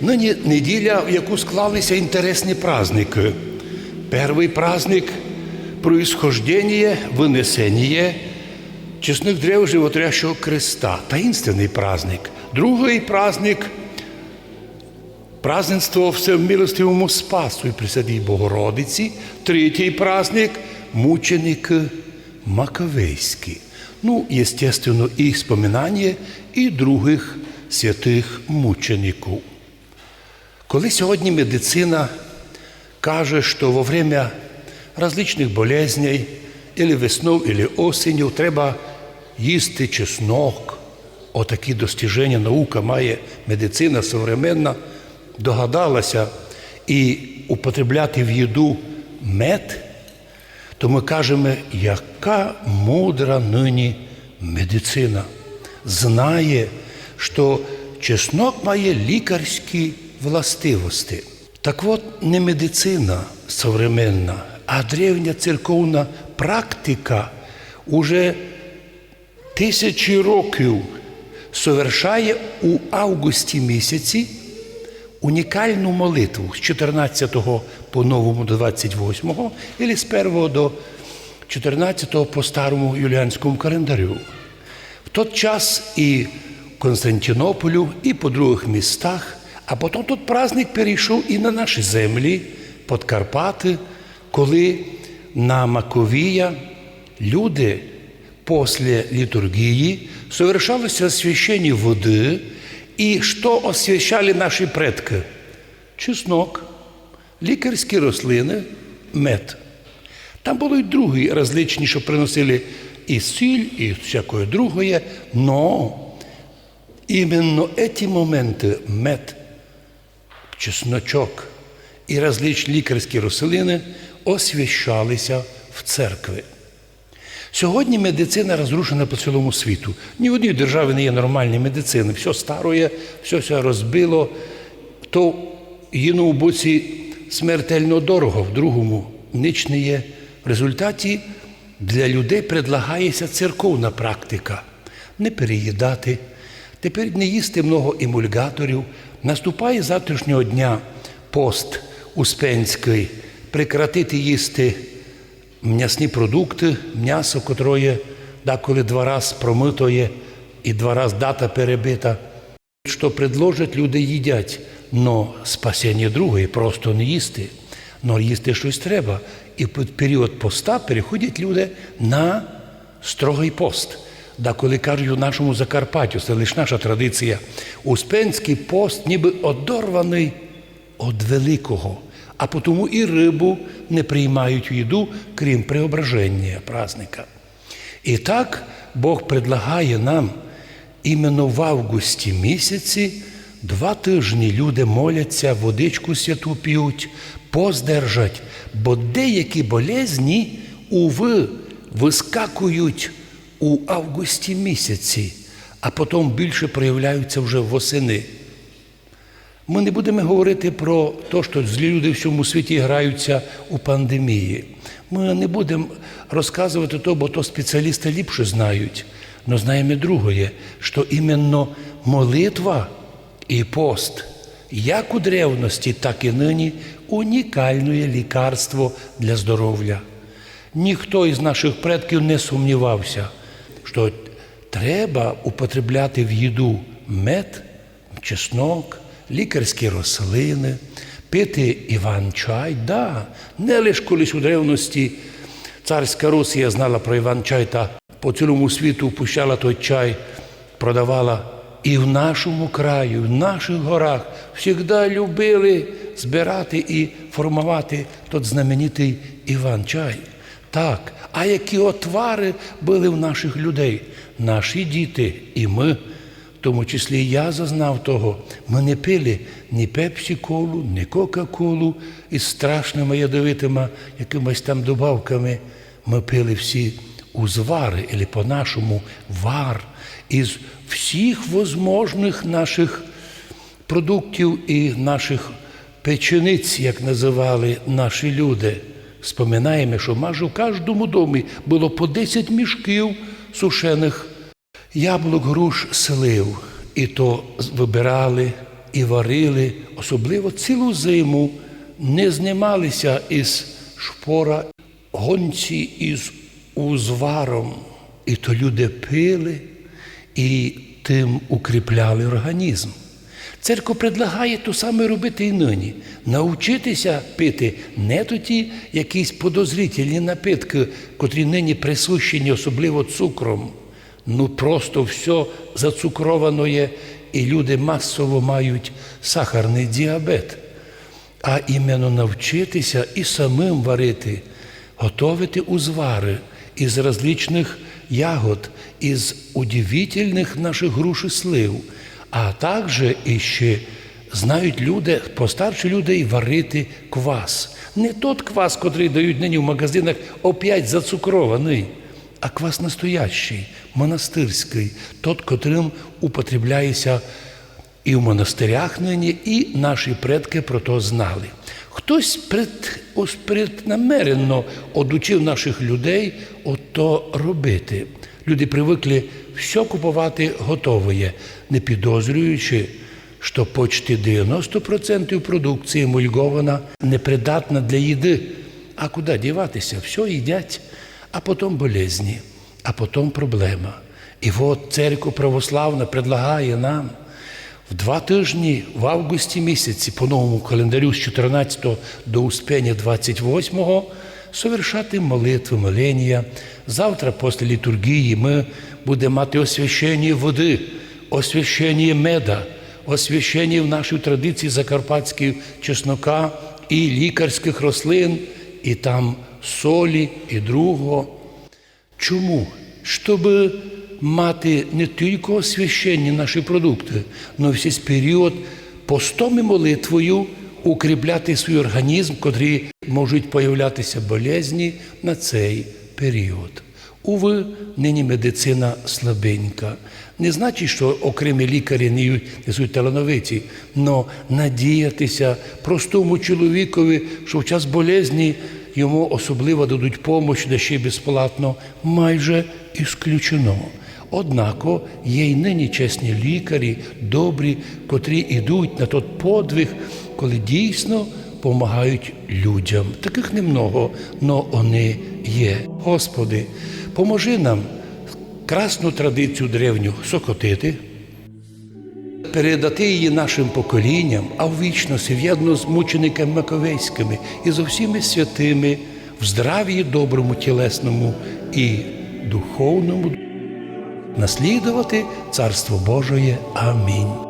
Нині неділя, в яку склалися інтересні праздники. Перший праздник происхождение, винесення чесних древ животрящого креста, таїнственний праздник. Другий праздник празднество Всемилостивому Спасу і Пресвятій Богородиці. Третій праздник мученики Маковейські. Ну, естественно, і споминання і других святих мучеників. Коли сьогодні медицина каже, що во время различних болезней, или весною, или осінню треба їсти чеснок, отакі достіження наука має медицина современна, догадалася і употребляти в їду мед, то ми кажемо, яка мудра нині медицина. Знає, що чеснок має лікарські властивості. Так от не медицина современна, а древня церковна практика уже тисячі років совершає у августі місяці унікальну молитву з 14 по новому до 28, або з 1 до 14 по старому юліанському календарю. В той час і в Константинополю, і по других містах, а потім тут праздник перейшов і на наші землі, під Карпати, коли на Маковія люди після літургії совершалося освящення води, і що освящали наші предки? Чеснок, лікарські рослини, мед. Там було й другі различні, що приносили і сіль, і всякое другое, но іменно ці моменти мед, чесночок і различні лікарські рослини освящалися в церкві. Сьогодні медицина розрушена по цілому світу. Ні в одній державі не є нормальної медицини. Все староє, все все розбило. То в одному боці смертельно дорого, в другому ніч є. В результаті для людей предлагається церковна практика. Не переїдати, тепер не їсти много емульгаторів. Наступає завтрашнього дня пост Успенський, прекратити їсти м'ясні продукти, м'ясо, котре деколи два рази промито є і два рази дата перебита. Що предложать, люди їдять, но спасіння другої просто не їсти. Но їсти щось треба. І під період поста переходять люди на строгий пост. Да коли кажуть у нашому Закарпаттю, це лише наша традиція, Успенський пост ніби одорваний від великого, а тому і рибу не приймають в їду, крім преображення праздника. І так Бог предлагає нам іменно в августі місяці два тижні люди моляться, водичку святу п'ють, поздержать, бо деякі болезні, уви, вискакують у августі місяці, а потім більше проявляються вже восени. Ми не будемо говорити про те, що злі люди в всьому світі граються у пандемії. Ми не будемо розказувати то, бо то спеціалісти ліпше знають. Но знаємо друге, що іменно молитва і пост, як у древності, так і нині, унікальне лікарство для здоров'я. Ніхто із наших предків не сумнівався, що треба употребляти в їду мед, чеснок, лікарські рослини, пити Іван-чай, да, не лише колись у древності царська Росія знала про Іван-чай та по цілому світу впущала той чай, продавала. І в нашому краю, в наших горах завжди любили збирати і формувати тот знаменитий Іван-чай. Так, а які отвари були в наших людей, наші діти і ми. В тому числі я зазнав того. Ми не пили ні пепсі-колу, ні кока-колу із страшними ядовитими якимись там добавками. Ми пили всі узвари, або по-нашому вар із всіх возможних наших продуктів і наших печениць, як називали наші люди. Споминаємо, що майже в кожному домі було по 10 мішків сушених яблук, груш, слив. І то вибирали і варили, особливо цілу зиму, не знімалися із шпора гонці із узваром. І то люди пили і тим укріпляли організм. Церква предлагає то саме робити і нині. Навчитися пити не тоді якісь подозрительні напитки, котрі нині присущені, особливо цукром. Ну просто все зацукровано і люди масово мають сахарний діабет. А іменно навчитися і самим варити, готовити узвари із различних ягод, із удивительних наших груш і слив. А також іще знають люди, постарші люди і варити квас. Не тот квас, котрий дають нині в магазинах, опять зацукрований, а квас настоящий, монастирський, тот, котрим употребляється і в монастирях нині, і наші предки про то знали. Хтось пред, преднамеренно одучив наших людей ото робити. Люди привикли все купувати готове, не підозрюючи, що почти 90% продукції мульгована непридатна для їди. А куди діватися? Все їдять, а потім болезні, а потім проблема. І от церква православна предлагає нам в два тижні в августі місяці, по новому календарю з 14 до Успення 28 совершати молитви, молення. Завтра, після літургії, ми будемо мати освящення води, освящення меда, освящення в нашій традиції закарпатської чеснока і лікарських рослин, і там солі, і другого. Чому? Щоб мати не тільки освященні наші продукти, але весь період постом і молитвою укріпляти свій організм, котрі можуть появлятися болезні на цей період. Уви, нині медицина слабенька. Не значить, що окремі лікарі не несуть талановиті, але надіятися простому чоловікові, що в час болезні йому особливо дадуть допомогу, де ще безплатно, майже ісключено. Однако є й нині чесні лікарі, добрі, котрі йдуть на той подвиг, коли дійсно допомагають людям. Таких немного, але вони є. Господи, поможи нам красну традицію древню сокотити, передати її нашим поколінням, а в вічності в'єдно з мучениками Маковейськими і з усіми святими в здравії доброму, тілесному і духовному наслідувати Царство Божоє. Амінь.